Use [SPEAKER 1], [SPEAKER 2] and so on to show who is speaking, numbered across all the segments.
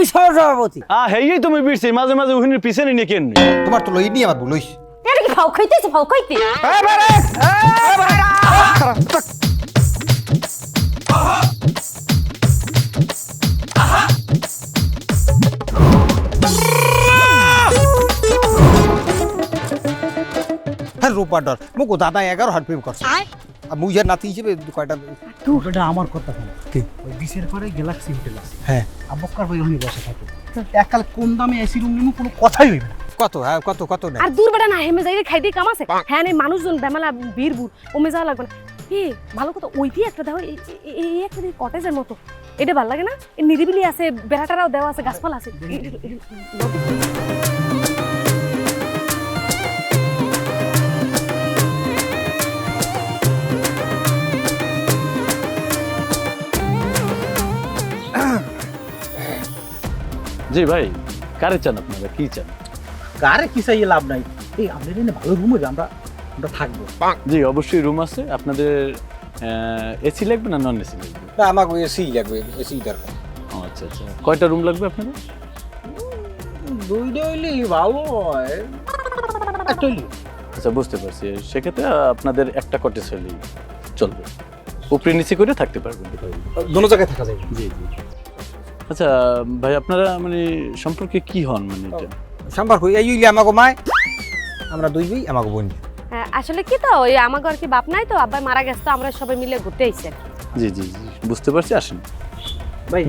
[SPEAKER 1] আমি সহসভাপতি।
[SPEAKER 2] আ হেই তুমি বিরছি মাঝে মাঝে ওখানে পিছনে নিয়ে কেন
[SPEAKER 3] তোমার তো লই নি আমার হইছে
[SPEAKER 4] এটা কি ফাউ খাইতেছে ফাউ খাইতে।
[SPEAKER 3] হ্যাঁ রূপাডর মোক দাদা এগারো হাট প্রেম করছে। যে নাতি হিসেবে কয়টা
[SPEAKER 5] ওটা আমার কথা শোনো
[SPEAKER 3] কি?
[SPEAKER 5] ওই বিশের পরে গ্যালাক্সি হোটেল আছে
[SPEAKER 3] হ্যাঁ
[SPEAKER 5] আব্বকার ভাই ওখানে বসে থাকে এককাল কোন দামে এসি রুম নিমু কোনো কথাই হইবে না
[SPEAKER 3] কত হ্যাঁ কত কত না
[SPEAKER 4] আর দূর বেটা না হেমে যাই খাই দিয়ে কাম আছে হ্যাঁ এই মানুষজন বেমালা বীরবুর ওমে যাওয়া লাগবে না এ ভালো কথা ওইটি একটা দাও এই একটা কটেজের মতো এটা ভালো লাগে না নিরিবিলি আছে বেড়াটারাও দেওয়া আছে গাছপালা আছে
[SPEAKER 2] জি ভাই কারে চান আপনারা? কি চান?
[SPEAKER 5] কারে কি চাইয়ে লাভ নাই। এই আমাদের এনে ভালো রুম হবে আমরা আমরা থাকব।
[SPEAKER 2] জি অবশ্যই রুম আছে। আপনাদের এসি লাগবে না নন এসি লাগবে?
[SPEAKER 3] না আমাকে এসি লাগবে এসি দরকার।
[SPEAKER 2] ও, আচ্ছা আচ্ছা। কয়টা রুম লাগবে আপনাদের?
[SPEAKER 5] দুইটা হইলে ভালো হয়। একটা হইলে
[SPEAKER 2] আচ্ছা বুঝতে পারছি। সেক্ষেত্রে আপনাদের একটা কটেজ হলেই চলবে। উপরে নিচে করে থাকতে পারবেন।
[SPEAKER 5] দোনো জায়গায় থাকা যাবে
[SPEAKER 2] জি জি। আচ্ছা ভাই আপনারা মানে সম্পর্কে কি হন মানে এটা?
[SPEAKER 3] সম্পর্ক এই হইলে আমাকে মায় আমরা দুই ভাই আমাকে বোন।
[SPEAKER 4] হ্যাঁ, আসলে কি তো ওই আমাকে আর কি বাপ নাই তো আব্বাই মারা গেছে তো আমরা সবাই মিলে ঘুরতে আইছি
[SPEAKER 2] জি জি জি বুঝতে পারছি আসেন।
[SPEAKER 5] ভাই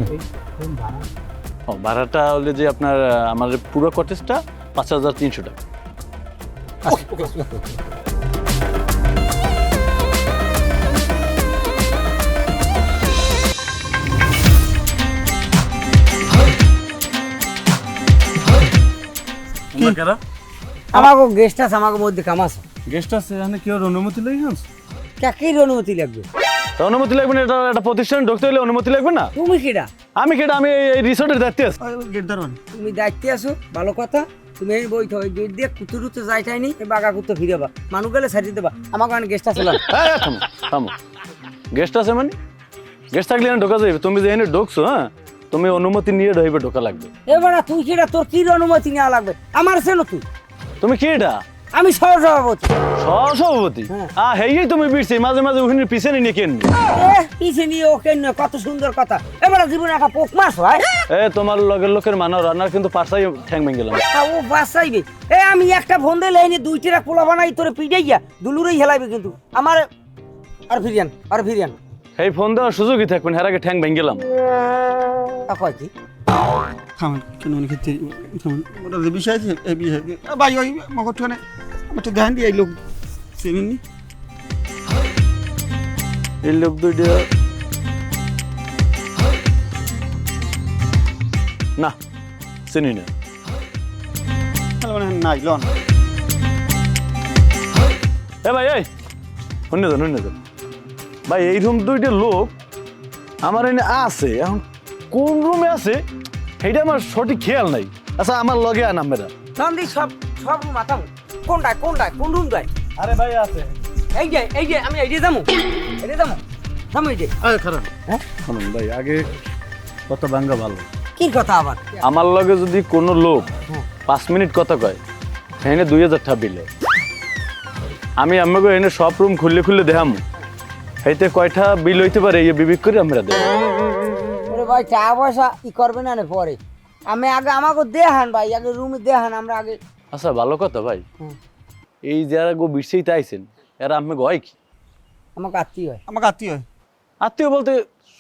[SPEAKER 2] ও ভাড়াটা হলে যে আপনার আমাদের পুরো কটেজটা পাঁচ হাজার তিনশো টাকা।
[SPEAKER 1] আমাকে গেস্ট আছে আমাকে মধ্যে কাম আছে।
[SPEAKER 2] গেস্ট আছে এখানে কেউ অনুমতি লাগবে না
[SPEAKER 1] কাকির অনুমতি লাগবে?
[SPEAKER 2] তা অনুমতি লাগবে না এটা একটা প্রতিষ্ঠান ঢুকতে হলে অনুমতি লাগবে না?
[SPEAKER 1] তুমি কিরা
[SPEAKER 2] আমি কেটা আমি এই রিসোর্টের দায়িত্বে আছি।
[SPEAKER 5] গেট দারোয়ান
[SPEAKER 1] তুমি দায়িত্বে আছো ভালো কথা। তুমি এই বই থই গেট দিয়ে কুতুর উতে যাইটাই নি বাগা কুতো ফিরাবা মানুষ গেলে সারিয়ে দেবা আমাকে অনেক গেস্ট আছে
[SPEAKER 2] থামো থামো। গেস্ট আছে মানে? গেস্ট থাকলে ঢোকা যাবে তুমি যে এখানে ঢুকছো হ্যাঁ? তুমি অনুমতি নিয়ে ঢইবে ঢোকা লাগবে।
[SPEAKER 1] এবার তুই কিরা? তোর কি অনুমতি নেওয়া লাগবে? আমার সে তুই।
[SPEAKER 2] তুমি কি এটা
[SPEAKER 1] আমি সহসভাপতি।
[SPEAKER 2] সহসভাপতি?
[SPEAKER 1] হ্যাঁ।
[SPEAKER 2] আ হেই তুমি বিরছি মাঝে মাঝে ওখানে পিছনে নিয়ে কেন
[SPEAKER 1] এ, পিছে নিয়ে ও কেন কত সুন্দর কথা। এবার জীবনে একটা পোক মাস হয়
[SPEAKER 2] এ তোমার লগের লোকের মানো রান্নার কিন্তু পাশাই ঠ্যাং ভেঙে গেলাম
[SPEAKER 1] ও বাসাইবে। এ আমি একটা ফোন দিলে এনে দুই টিরা পোলা বানাই তোরে পিটাই গিয়া দুলুরেই হেলাইবে কিন্তু। আমার আর ফিরিয়ান আর ফিরিয়ান।
[SPEAKER 2] এই ফোন দেওয়ার সুযোগই থাকবেন হের আগে ঠ্যাং ভেঙে গেলাম।
[SPEAKER 1] তা কয় কি?
[SPEAKER 5] থামেন কেন অনেক ক্ষেত্রে থামেন। ওটা যে বিষয় আছে এই বিষয় ভাই ওই মগর আমার তো ধ্যান দিয়ে এই লোক চিনি
[SPEAKER 2] এই লোক দুইটা না চিনি না।
[SPEAKER 5] নাই লন
[SPEAKER 2] এ ভাই এই শুনে যান শুনে যান। ভাই এই রুম দুইটা লোক আমার এনে আছে এখন কোন রুমে আছে সেইটা আমার সঠিক খেয়াল নাই। আচ্ছা আমার লগে আন আমরা
[SPEAKER 1] সন্ধি সব সব রুম আতাম কোনটায় কোনটায় কোন রুম যায়?
[SPEAKER 2] আরে ভাই আছে।
[SPEAKER 1] এই যে এই যে আমি এই যে যাব। এই যে যাব। যাব এই যে।
[SPEAKER 5] খারাপ।
[SPEAKER 2] শুনুন ভাই আগে কত ভাঙ্গা ভালো।
[SPEAKER 1] কি কথা আবার?
[SPEAKER 2] আমার লগে যদি কোনো লোক
[SPEAKER 1] হ্যাঁ।
[SPEAKER 2] পাঁচ মিনিট কথা কয় এনে দুই হাজার টাকা বিল। আমি আমাকে এনে সব রুম খুললে খুললে দেখাম। সেইতে কয়টা বিল হইতে পারে এই বিবেক করে আমরা দেব
[SPEAKER 1] ভাই টাকা পয়সা কি করবে না পরে। আমি আগে আমাকে দেখান ভাই আগে রুমে দেখান আমরা আগে
[SPEAKER 2] আচ্ছা ভালো কথা ভাই। এই যারা গো বিশ্বেই আইছেন এরা আমি গয় কি?
[SPEAKER 1] আমাকে আত্মীয় হয়।
[SPEAKER 5] আমাকে আত্মীয় হয়।
[SPEAKER 2] আত্মীয় বলতে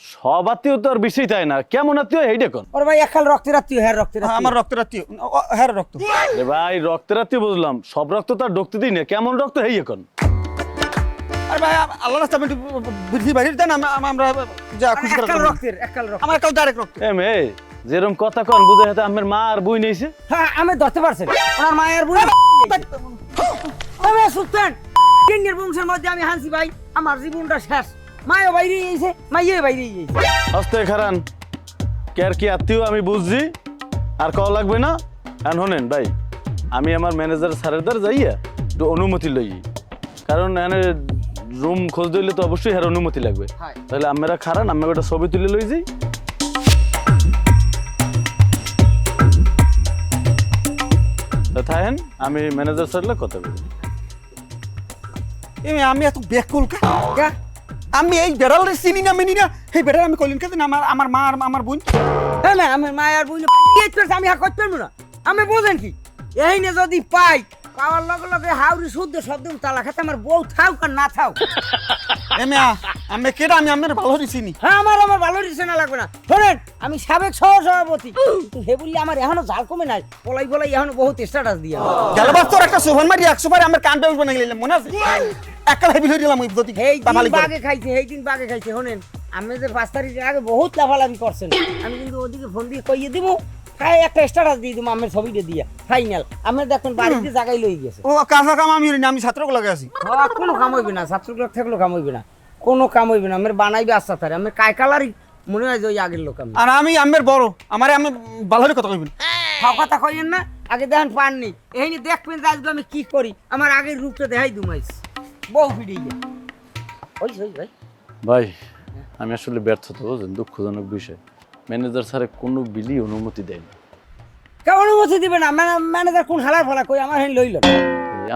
[SPEAKER 2] সব আত্মীয় তো আর বিশ্বেই তাই না। কেমন আত্মীয় এই দেখুন।
[SPEAKER 1] ওরে ভাই একাল রক্তের আত্মীয় হ্যাঁ রক্তের আত্মীয়
[SPEAKER 5] আমার রক্তের আত্মীয়। হ্যাঁ রক্ত।
[SPEAKER 2] রে ভাই রক্তের আত্মীয় বুঝলাম সব রক্ত তো আর ঢুকতে দিই না। কেমন রক্ত হেই এখন?
[SPEAKER 5] আরে ভাই আল্লাহ রাস্তা আমি বৃদ্ধি দেন আমরা যা খুশি করে
[SPEAKER 1] রক্তের একাল রক্ত
[SPEAKER 5] আমার কাউ ডাইরেক্ট রক্ত
[SPEAKER 2] এ মে যেরকম কথা কন বুঝে হাতে আমার মা আর বই নেইছে
[SPEAKER 1] হ্যাঁ আমি ধরতে পারছেন ওনার মায়ের বুড়ি আমি সুলতান কিঙ্গের বংশের মধ্যে আমি হাসি ভাই। আমার জীবনটা শেষ। মায়ের বাইরে গিয়েছে মাইয়ে বাইরে গিয়েছে।
[SPEAKER 2] হস্তে খারান কের কি আত্মীয় আমি বুঝছি? আর কওয়া লাগবে না? এখন শোনেন ভাই আমি আমার ম্যানেজার স্যারের দ্বার যাইয়া একটু অনুমতি লই। কারণ এখানে রুম খোঁজ দিলে তো অবশ্যই হ্যাঁ অনুমতি লাগবে। তাহলে আমরা খারান আমি একটা ছবি তুলে লই যাই। থাকেন আমি ম্যানেজার স্যারলে কথা বলি।
[SPEAKER 5] এই আমি এত বেকুল কা? আমি এই বেড়ালের চিনি না মেনি না। এই বেড়াল আমি কইলেন কেন আমার আমার মা আর আমার বোন?
[SPEAKER 1] না না আমার মা আর বোন আমি আর করতে পারব না। আমি বলেন কি? এই না যদি পাই পাওয়ার লগে লগে হাউরি শুদ্ধ শব্দ তালা খাতে আমার বউ থাক আর না থাক
[SPEAKER 5] আমি কেডা আমি আপনার ভালো চিনি
[SPEAKER 1] হ্যাঁ আমার আমার ভালো না লাগবে না। শোনেন আমি সাবেক সহ সভাপতি হে বললি আমার এখনও ঝাল কমে নাই। পলাই পলাই এখনও বহুত স্ট্যাটাস দিয়ে।
[SPEAKER 5] গেলবাস তোর একটা সোফান মারি একশো বার আমার কান বেউস বানাই গেলাম মনে আছে? একটা হয়ে দিলাম
[SPEAKER 1] এই। বাগে খাইছে এই দিন বাগে খাইছে শোনেন। আমি যে পাঁচ তারিখের আগে বহুত লাফালাফি করছেন। আমি কিন্তু ওদিকে ফোন দিয়ে কইয়ে দিব। তাই একটা স্ট্যাটাস দিয়ে দিব আমার ছবিটা দিয়ে। ফাইনাল আমি দেখুন বাড়িতে জায়গায় লই গেছে।
[SPEAKER 5] ও কাঁচা কাম আমি আমি ছাত্রকে লাগে আছি।
[SPEAKER 1] হ্যাঁ, কোনো কাম হইবে না ছাত্রগুলো থাকলেও কাম হইবে না। কোনো কাম হইবে না আমার বানাইবে আস্তে তারে আমার কায় কালারই মনে হয় যে ওই আগের লোক আমি।
[SPEAKER 5] আর আমি আমের বড়। আমার আমি ভালো কথা কইবেন।
[SPEAKER 1] কথা কইেন না আগে দেখেন পাননি। এই নিয়ে দেখবেন যে আজকে আমি কি করি আমার আগের রূপটা দেখাই দুমাইস বউ ফিরিয়ে ওই ওই ভাই
[SPEAKER 2] ভাই আমি আসলে ব্যর্থ তো দুঃখজনক বিষয়। ম্যানেজার স্যারে কোনো বিলি অনুমতি দেয়নি।
[SPEAKER 1] কেমন অনুমতি দিবে না। ম্যানেজার কোন হালার ফালা কই? আমার হেন লইল।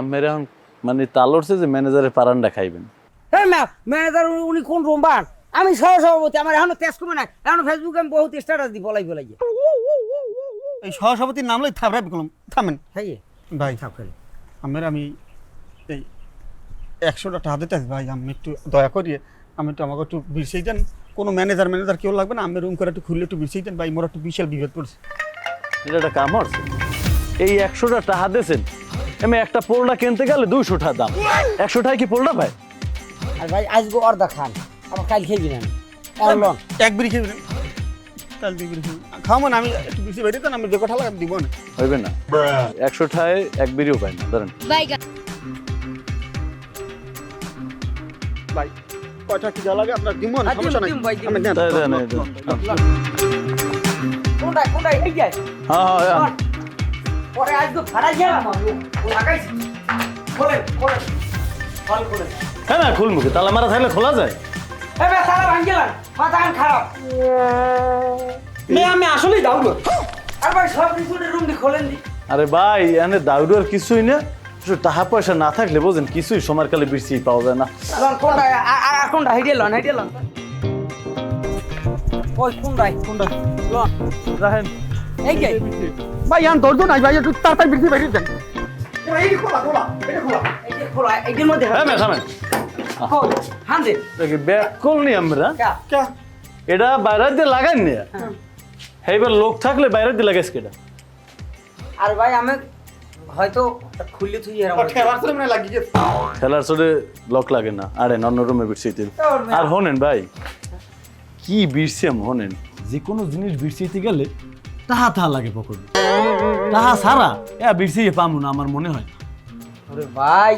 [SPEAKER 2] আমার এখন মানে তালরছে যে ম্যানেজারের পারান্ডা খাইবেন।
[SPEAKER 1] হ্যাঁ ম্যাম ম্যানেজার উনি কোন রোমবার আমি সহ সভাপতি আমার এখনও তেজ কমে নাই। এখনও ফেসবুকে আমি বহুত স্ট্যাটাস দিই বলাই বলাই
[SPEAKER 5] এই সহসভাপতির নাম লই থাবড়াই বললাম থামেন। ভাই
[SPEAKER 1] থাক করে
[SPEAKER 5] আমার আমি এই একশোটা টাকা দিতে ভাই আমি একটু দয়া করিয়ে আমি একটু আমাকে একটু বিরসেই দেন। কোনো ম্যানেজার ম্যানেজার কেউ লাগবে না আমি রুম করে একটু খুললে একটু বিরসেই দেন ভাই মোর একটু বিশাল বিভেদ পড়ছে
[SPEAKER 2] এটা একটা কাম হচ্ছে। এই একশোটা টাকা দিয়েছেন আমি একটা পোলটা কিনতে গেলে দুইশো টাকা দাম। একশো টাকা কি পোলটা ভাই
[SPEAKER 1] আর ভাই আজকে অর্ধা খান আবার কাল খেয়ে না
[SPEAKER 5] এক বিড়ি খেয়ে নেন। কাল দুই বিড়ি খেয়ে না আমি একটু বেশি বেরিয়ে দেন আমি যে কথা লাগে দিব না।
[SPEAKER 2] হইবে না। একশো টাকায় এক বিড়িও পাই না ধরেন।
[SPEAKER 5] ভাই কয়টা কি লাগে? আপনার
[SPEAKER 1] হ্যাঁ,
[SPEAKER 5] সমস্যা নাই। আমি
[SPEAKER 2] দেন, দেন, দেন, দেন।
[SPEAKER 1] কোনটাই কোনটাই এই যায়
[SPEAKER 2] হ্যাঁ হ্যাঁ হ্যাঁ।
[SPEAKER 1] পরে লাগাইছি। খোলেন খোলেন। ফল খোলেন।
[SPEAKER 2] হ্যাঁ না খুল মুখে। তালা মারা থাকলে খোলা যায়।
[SPEAKER 1] এ বে সারা ভাঙ গেলাম মাথা কান খারাপ।
[SPEAKER 5] মেয়ে আমি আসলেই দাউড।
[SPEAKER 1] আর ভাই সব কিছু রুম দি খোলেন দি
[SPEAKER 2] আরে ভাই এনে দাউডু আর কিছুই না। টাকা পয়সা না থাকলে বোঝেন কিছুই সময়ের কালে বেশি পাওয়া যায় না।
[SPEAKER 1] লন কোনটা? আর আর কোনটা? হাইডে লন হাইডে লন। ওই কোনটাই? কোনটা? লন।
[SPEAKER 2] রাখেন
[SPEAKER 1] এই যে
[SPEAKER 5] ভাই আন ধরতো নাই ভাই একটু তাড়াতাড়ি বেরিয়ে বেরিয়ে দেন। এই খোলা খোলা এটা খোলা।
[SPEAKER 1] এই খোলা এইটার মধ্যে
[SPEAKER 2] হ্যাঁ ম্যাম
[SPEAKER 1] কই হান
[SPEAKER 2] ব্যাক করনি আমরা এটা বাইরে দিয়ে লাগান নি এইবার লোক থাকলে বাইরে দিয়ে লাগাইস কেটা
[SPEAKER 1] আর ভাই আমি হয়তো খুললে তুই এরকম
[SPEAKER 5] ঠেলার তো মনে লাগি গেছে।
[SPEAKER 2] খেলার চলে লক লাগে না। আরে অন্য রুমে বিরসিতে আর হনেন ভাই কি বিরসিয়াম হনেন? যে কোনো জিনিস বিরসিতে গেলে তাহা তাহা লাগে পকড়ে। তাহা সারা এ বিরসিয়ে পামু না আমার মনে হয়।
[SPEAKER 1] ওরে ভাই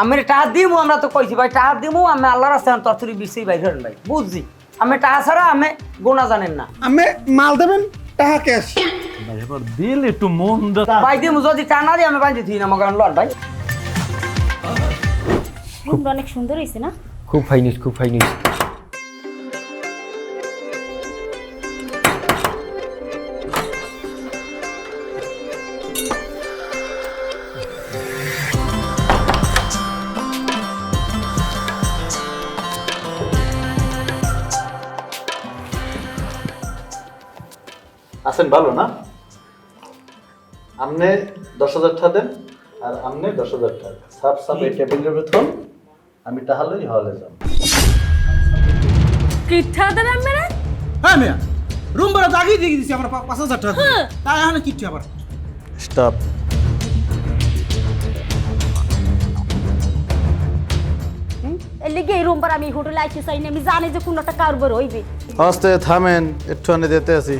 [SPEAKER 1] আমি টাকা দিমু আমরা তো কইছি ভাই টাকা দিমু আমি আল্লাহর রাস্তায় তরতুরি বিসি ভাই ধরেন ভাই বুঝছি। আমি টাকা ছাড়া আমি গোনা জানেন না।
[SPEAKER 5] আমি মাল দেবেন টাকা ক্যাশ
[SPEAKER 2] ভাই এবার দিল একটু মন
[SPEAKER 1] ভাই দিমু যদি টাকা না দিই আমি বাঁধি থুই না মগান লন ভাই।
[SPEAKER 6] অনেক সুন্দর হয়েছে না?
[SPEAKER 1] খুব ফাইনিস খুব ফাইনিস
[SPEAKER 2] আছেন ভালো না? আমনে দশ হাজার টাকা দেন আর আমনে দশ হাজার টাকা সাপ সাপ এই টেবিলের বেতন আমি তাহলেই হলে যাব।
[SPEAKER 4] কিঠা দেবে মেরে
[SPEAKER 5] হ্যাঁ মিয়া রুম ভাড়া তো আগেই দিয়ে দিছি আমার পাঁচ হাজার টাকা তাই এখন কিচ্ছু আবার।
[SPEAKER 2] স্টপ।
[SPEAKER 6] লিগে এই রুম আমি হোটেলে আইতে চাই না আমি জানি যে কোনোটা কারবার হইবে।
[SPEAKER 2] আস্তে থামেন একটু আনে যেতে আছি।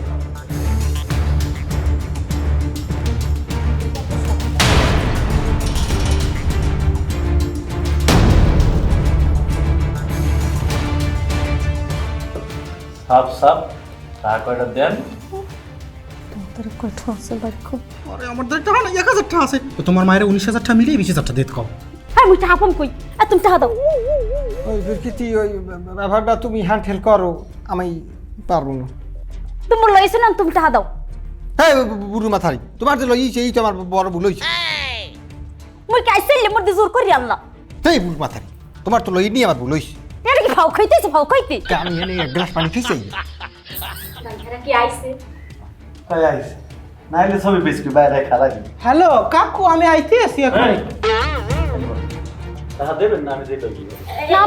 [SPEAKER 2] সাপ সাপ টাকা কয়টা দেন?
[SPEAKER 6] তোর কঠো আছে বাড়ি খুব
[SPEAKER 5] আরে আমার তো টাকা না এক হাজার টাকা আছে। তো তোমার মায়ের উনিশ হাজার টাকা মিলিয়ে বিশ হাজার টাকা দিতে কম
[SPEAKER 6] হ্যাঁ মুই টাকা পাম কই? আর তুমি টাকা দাও।
[SPEAKER 3] ওই বিকৃতি ওই ব্যাপারটা তুমি হ্যান্ডেল করো আমি পারব না।
[SPEAKER 6] তুমি লইছো না তুমি টাকা দাও।
[SPEAKER 3] হ্যাঁ বুড়ো মাথারি তোমার যে লইছে এই তো আমার বড় ভুল হয়েছে।
[SPEAKER 6] মুই কাইছিল মোর জোর করি আনলা
[SPEAKER 3] এই বুক মাথারি তোমার তো লই নিয়ে আমার ভুল হইছে
[SPEAKER 6] এটা কি ফাও খাইতেছ? ফাও খাইতে?
[SPEAKER 3] আমি এনে এক গ্লাস পানি খাইছি
[SPEAKER 6] কি আইছে?
[SPEAKER 2] নাইলে ছবি বিস্কুট বাইরে খারাপ
[SPEAKER 7] হ্যালো কাকু আমি আইতে আছি এখন।
[SPEAKER 2] তাহা দেবেন না আমি যেটা
[SPEAKER 6] না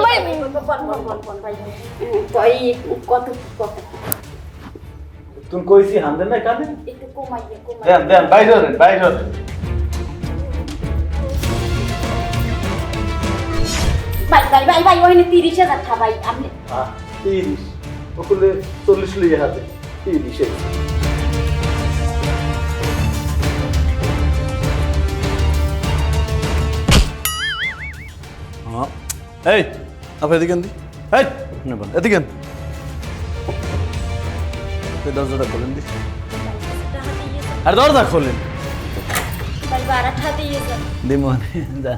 [SPEAKER 6] বল ভাই তাই কত কত
[SPEAKER 2] তুমি কইছি হান্দেন না কানে
[SPEAKER 6] একটু কমাইয়ে কমাইয়ে।
[SPEAKER 2] দেন দেন বাইরে হলেন বাইরে হলেন।
[SPEAKER 6] ভাই ভাই ভাই ভাই ওইনে তিরিশ হাজার টা ভাই আপনি
[SPEAKER 2] তিরিশ। ওগুলো চল্লিশ লিয়ে হাতে। তিরিশে। এই আপনি এদিকে দি এই নেবেন এদিকে দরজাটা খোলেন দি। আর দরজা খোলেন।
[SPEAKER 6] যান
[SPEAKER 2] দিমন যা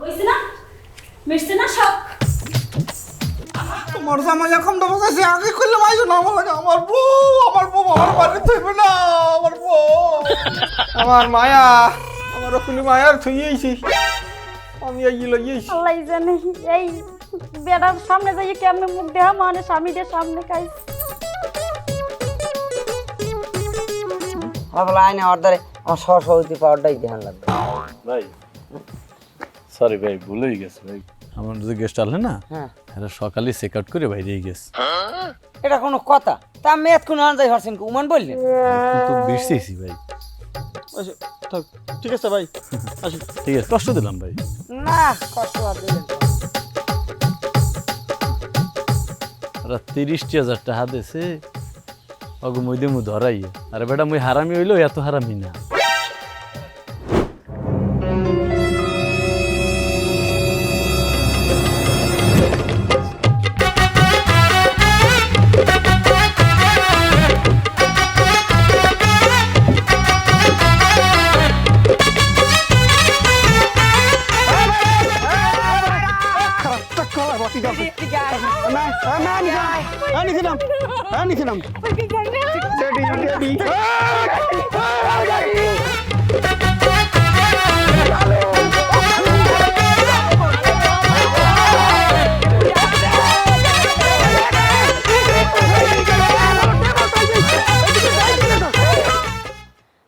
[SPEAKER 6] হইছে না মিশছে না সব?
[SPEAKER 5] তোমার জামাই এখন তো বসেছে আগে করলে মাইছো না আমার লাগে আমার বউ আমার বউ আমার বাড়ি থাকবে না আমার বউ।
[SPEAKER 3] আমার মায়া আমার রকুলি মায়ার থুই আমি এই লই আইছি।
[SPEAKER 6] আল্লাহ জানে এই বেড়ার সামনে যাই কেমনে মুখ দেহা মানে স্বামীদের সামনে খাই
[SPEAKER 1] বাবলা আইনে অর্ডারে আমার সহ সহজে পাওয়ারটাই ধ্যান লাগবে।
[SPEAKER 2] ভাই সরি ভাই ভুল হয়ে গেছে ভাই। আমার যে গেস্ট আসলে না
[SPEAKER 1] হ্যাঁ।
[SPEAKER 2] এরা সকালে চেক আউট করে বাইরেই গেছে।
[SPEAKER 1] এটা কোনো কথা। তা আমি এতক্ষণ আনজাই হরছেন উমান বললেন?
[SPEAKER 2] কিন্তু বিরছেছি ভাই।
[SPEAKER 5] আচ্ছা থাক ঠিক আছে ভাই আসি।
[SPEAKER 2] ঠিক আছে কষ্ট দিলাম ভাই।
[SPEAKER 1] না কষ্ট আর দিলেন
[SPEAKER 2] ওরা তিরিশটি হাজার টাকা দিছে অগু মুই দিয়ে মু ধরাই আরে বেটা মুই হারামি হইল এত হারামি না।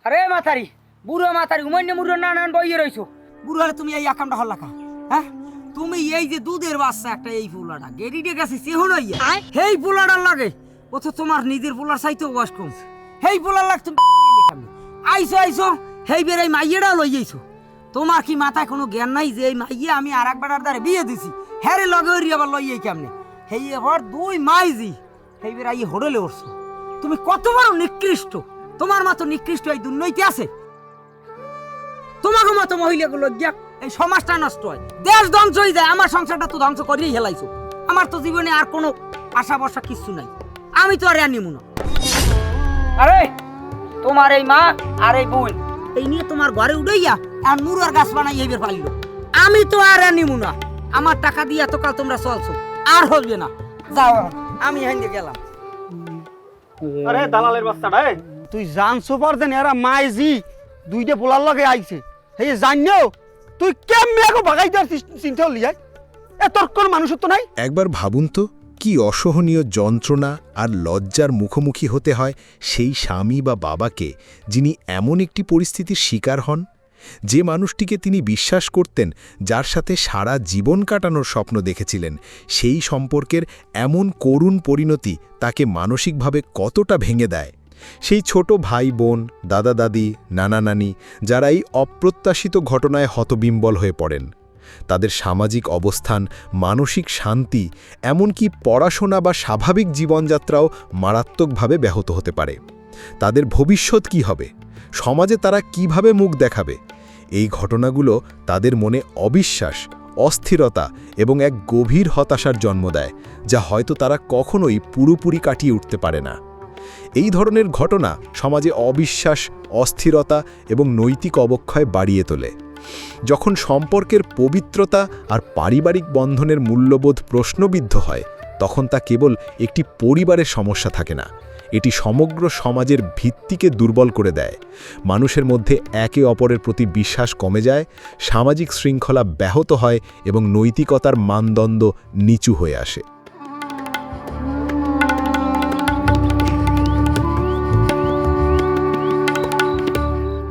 [SPEAKER 1] আরে মাথারি বুড়ো মাথারি উমান্য মুড়ো না নান বইয়ে রইছো। বুড়ো হলে তুমি এই আকামটা হল লাখা হ্যাঁ? তুমি এই যে দুধের বাচ্চা একটা এই ফুলাটা গেডিটে গেছে সেহন হইয়া হেই ফুলাটার লাগে। ও তো তোমার নিজের ফুলার চাইতেও বয়স কম। হেই ফুলার লাগ তুমি আইসো আইসো হেই বেড়াই মাইয়েটাও লই যাইছো। তোমার কি মাথায় কোনো জ্ঞান নাই যে এই মাইয়ে আমি আর এক বেটার দ্বারে বিয়ে দিছি? হ্যারে লগে ওরি আবার লই যাই কেমনে? হেই এবার দুই মাইজি হেই বের আই হোটেলে উঠছো। তুমি কত বড় নিকৃষ্ট। তোমার মতো নিকৃষ্ট এই দুর্নৈতি আছে। তোমাকে মতো মহিলাগুলো গিয়া এই সমাজটা নষ্ট হয়। দেশ ধ্বংস হয়ে যায় আমার সংসারটা তো ধ্বংস করেই হেলাইছো। আমার তো জীবনে আর কোনো আশা বর্ষা কিছু নাই। আমি তো আর নিমু না। আরে তোমার এই মা আর এই বোন। এই নিয়ে তোমার ঘরে উড়াইয়া আর মুরার গাছ বানাই এইবার পালিল আমি তো আর নিমু না। আমার টাকা দিয়ে এতকাল তোমরা চলছো আর হবে না। যাও এখন। আমি হেঁটে গেলাম।
[SPEAKER 5] আরে দালালের বাচ্চাটা তুই জানছো পারতেন এরা মাইজি দুইটা পোলার লগে আইছে। হে জানিও তুই কেমনে আকৌ ভাগাই দেওয়ার চিন্তা হলি যায় এ তোর কোন মানুষত্ব নাই?
[SPEAKER 8] একবার ভাবুন তো, কি অসহনীয় যন্ত্রণা আর লজ্জার মুখোমুখি হতে হয় সেই স্বামী বা বাবাকে যিনি এমন একটি পরিস্থিতির শিকার হন। যে মানুষটিকে তিনি বিশ্বাস করতেন, যার সাথে সারা জীবন কাটানোর স্বপ্ন দেখেছিলেন, সেই সম্পর্কের এমন করুণ পরিণতি তাকে মানসিকভাবে কতটা ভেঙে দেয়। সেই ছোট ভাই, বোন, দাদা, দাদি, নানা, নানি যারা এই অপ্রত্যাশিত ঘটনায় হতবিম্বল হয়ে পড়েন। তাদের সামাজিক অবস্থান, মানসিক শান্তি, এমনকি পড়াশোনা বা স্বাভাবিক জীবনযাত্রাও মারাত্মকভাবে ব্যাহত হতে পারে। তাদের ভবিষ্যৎ কি হবে? সমাজে তারা কীভাবে মুখ দেখাবে? এই ঘটনাগুলো তাদের মনে অবিশ্বাস, অস্থিরতা এবং এক গভীর হতাশার জন্ম দেয়, যা হয়তো তারা কখনোই পুরোপুরি কাটিয়ে উঠতে পারে না। এই ধরনের ঘটনা সমাজে অবিশ্বাস, অস্থিরতা এবং নৈতিক অবক্ষয় বাড়িয়ে তোলে। যখন সম্পর্কের পবিত্রতা আর পারিবারিক বন্ধনের মূল্যবোধ প্রশ্নবিদ্ধ হয়, তখন তা কেবল একটি পরিবারের সমস্যা থাকে না। এটি সমগ্র সমাজের ভিত্তিকে দুর্বল করে দেয়। মানুষের মধ্যে একে অপরের প্রতি বিশ্বাস কমে যায়, সামাজিক শৃঙ্খলা ব্যাহত হয় এবং নৈতিকতার মানদণ্ড নিচু হয়ে আসে।